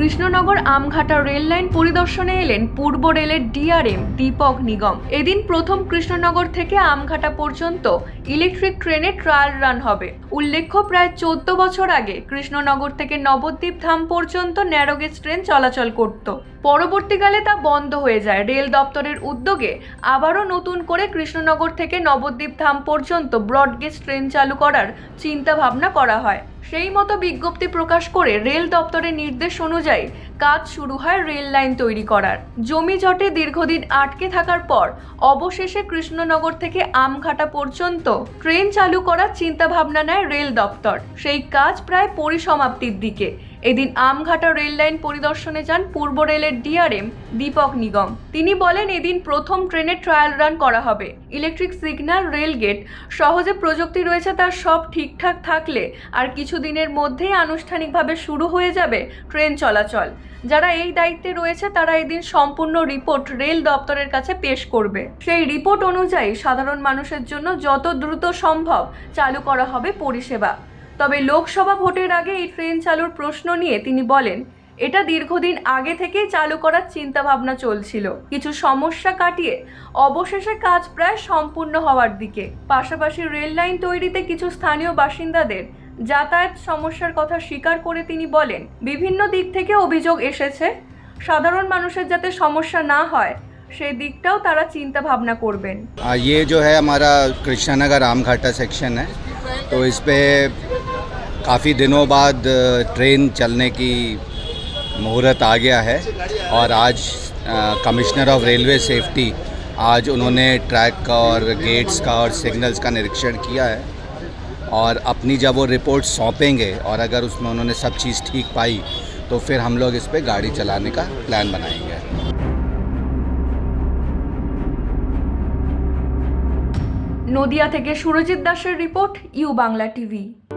Krishnanagar Amghata rail line পরিদর্শনে এলেন পূর্ব রেলের ডিআরএম দীপক নিগম। এদিন প্রথম কৃষ্ণনগর থেকে আমঘাটা পর্যন্ত ইলেকট্রিক ট্রেনে ট্রায়াল রান হবে। উল্লেখ্য, প্রায় চোদ্দ বছর আগে কৃষ্ণনগর থেকে নবদ্বীপ ধাম পর্যন্ত ন্যারোগেজ ট্রেন চলাচল করত। পরবর্তীকালে তা বন্ধ হয়ে যায়। রেল দপ্তরের উদ্যোগে আবারও নতুন করে কৃষ্ণনগর থেকে নবদ্বীপ ধাম পর্যন্ত ব্রডগেজ ট্রেন চালু করার চিন্তা ভাবনা করা হয়। সেই মতো বিজ্ঞপ্তি প্রকাশ করে রেল দপ্তরের নির্দেশ অনুযায়ী কাজ শুরু হয় রেল লাইন তৈরি করার। জমি জটে দীর্ঘদিন আটকে থাকার পর অবশেষে কৃষ্ণনগর থেকে আমঘাটা পর্যন্ত ট্রেন চালু করার চিন্তাভাবনা নেয় রেল দপ্তর। সেই কাজ প্রায় পরিসমাপ্তির দিকে। এদিন আমঘাটা রেল লাইন পরিদর্শনে যান পূর্ব রেলের ডিআরএম দীপক নিগম। তিনি বলেন, এদিন প্রথম ট্রেনের ট্রায়াল রান করা হবে। ইলেকট্রিক সিগন্যাল রেল গেট সহজে প্রযুক্তি রয়েছে তার সব ঠিকঠাক থাকলে আর কিছু দিনের মধ্যেই আনুষ্ঠানিকভাবে শুরু হয়ে যাবে ট্রেন চলাচল। যারা এই দায়িত্বে রয়েছে, তারা এদিন সম্পূর্ণ রিপোর্ট রেল দপ্তরের কাছে পেশ করবে। সেই রিপোর্ট অনুযায়ী সাধারণ মানুষের জন্য যত দ্রুত সম্ভব চালু করা হবে পরিষেবা। তবে লোকসভা ভোটের আগে এই ট্রেন চালুর প্রশ্ন নিয়ে তিনি বলেন এটা দীর্ঘদিন আগে থেকেই চালু করার চিন্তা ভাবনা চলছিল কিছু সমস্যা কাটিয়ে অবশেষে কাজ প্রায় সম্পূর্ণ হওয়ার দিকে পাশাপাশি রেল লাইন তৈরিতে কিছু স্থানীয় বাসিন্দাদের যাতায়াত সমস্যার কথা স্বীকার করে তিনি বলেন বিভিন্ন দিক থেকে অভিযোগ এসেছে সাধারণ মানুষের যাতে সমস্যা না হয় সেই দিকটাও তারা চিন্তা ভাবনা করবেন आ, ये जो है हमारा कृष्णानगर रामघाटा सेक्शन है तो इस पे काफ़ी दिनों बाद अ, ट्रेन चलने की मुहूर्त आ गया है और आज अ, कमिश्नर ऑफ रेलवे सेफ्टी आज उन्होंने ट्रैक का और गेट्स का और सिग्नल्स का निरीक्षण किया है और अपनी जब वो रिपोर्ट सौंपेंगे और अगर उसमें उन्होंने सब चीज़ ठीक पाई तो फिर हम लोग इस पे गाड़ी चलाने का प्लान बनाएंगे নদিয়া থেকে সুরজিৎ দাসের রিপোর্ট ইউ বাংলা টিভি